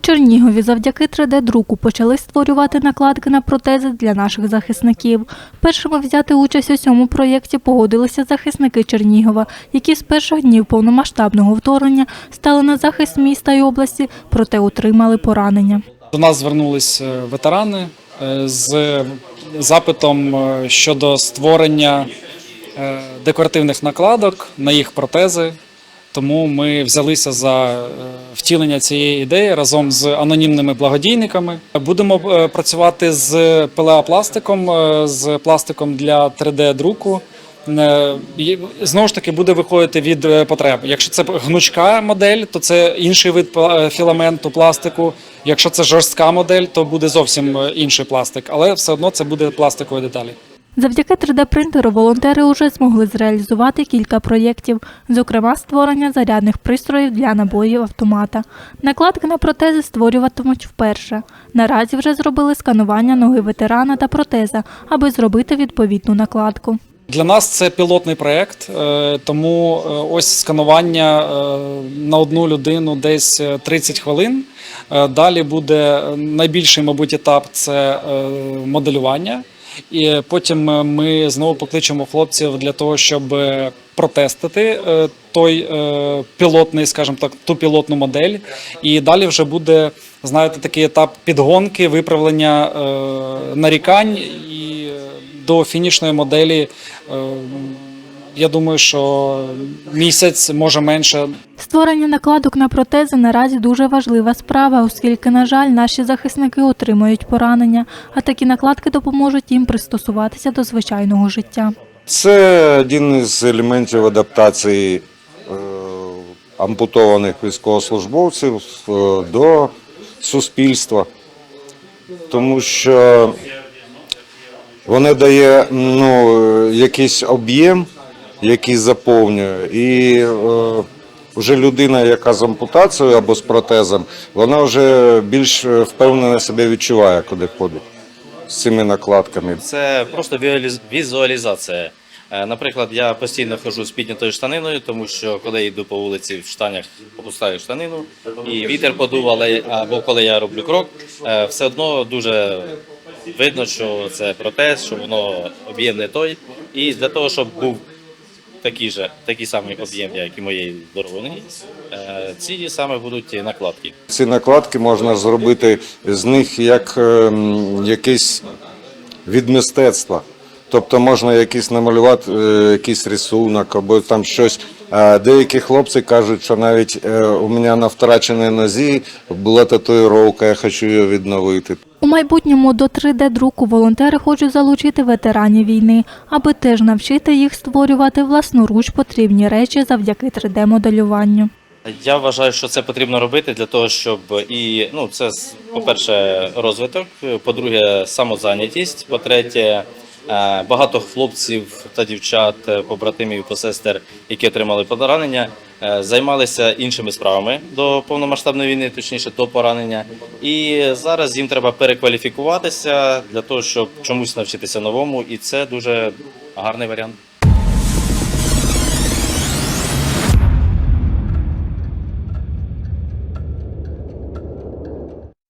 Чернігові завдяки 3D-друку почали створювати накладки на протези для наших захисників. Першими взяти участь у цьому проєкті погодилися захисники Чернігова, які з перших днів повномасштабного вторгнення стали на захист міста і області, проте отримали поранення. До нас звернулись е, ветерани е, з запитом е, щодо створення декоративних накладок на їх протези. Тому ми взялися за е, втілення цієї ідеї разом з анонімними благодійниками. Будемо е, працювати з ПЛА-пластиком, е, з пластиком для 3D-друку. Е, Знову ж таки буде виходити від потреб. Якщо це гнучка модель, то це інший вид філаменту пластику. Якщо це жорстка модель, то буде зовсім інший пластик, але все одно це буде пластикові деталі. Завдяки 3D-принтеру волонтери вже змогли зреалізувати кілька проєктів, зокрема створення зарядних пристроїв для набоїв автомата. Накладки на протези створюватимуть вперше. Наразі вже зробили сканування ноги ветерана та протеза, аби зробити відповідну накладку. Для нас це пілотний проєкт, е, тому е, ось сканування е, на одну людину десь е, 30 хвилин. Е, Далі буде е, найбільший, мабуть, етап це е, моделювання. І потім ми знову покличемо хлопців для того, щоб протестити той пілотний, скажімо так, ту пілотну модель. І далі вже буде, знаєте, такий етап підгонки, виправлення нарікань і до фінішної моделі. Я думаю, що місяць, може менше, Створення накладок на протези наразі дуже важлива справа, оскільки, на жаль, наші захисники отримують поранення, а такі накладки допоможуть їм пристосуватися до звичайного життя. Це один із елементів адаптації е, ампутованих військовослужбовців е, до суспільства, тому що вони дає ну, е, якийсь об'єм, який заповнює, і е, вже людина, яка з ампутацією або з протезом, вона вже більш е, впевнено себе відчуває, куди ходить з цими накладками. Це просто візуалізація. Е, Наприклад, я постійно ходжу з піднятою штаниною, тому що коли йду по вулиці в штанях, опускаю штанину, і вітер подув, але або коли я роблю крок, е, все одно дуже видно, що це протез, що воно об'єм не той. І для того, щоб був такий же, такий самий об'єм, як і моєї здорової ноги, е, ці саме будуть накладки. Ці накладки можна зробити з них як ем, якийсь від мистецтва. Тобто можна якийсь намалювати е, якийсь рисунок або там щось. Деякі хлопці кажуть, що навіть е, у мене на втраченій нозі була татуїровка, я хочу її відновити. У майбутньому до 3D-друку волонтери хочуть залучити ветеранів війни, аби теж навчити їх створювати власноруч потрібні речі завдяки 3D-моделюванню. Я вважаю, що це потрібно робити для того, щоб і ну це по-перше, розвиток, по-друге, самозайнятість, по-третє, е, багато хлопців та дівчат, побратимів побратимів, посестер, які отримали поранення, е, займалися іншими справами до повномасштабної війни, точніше до поранення. І зараз їм треба перекваліфікуватися для того, щоб чомусь навчитися новому, і це дуже гарний варіант.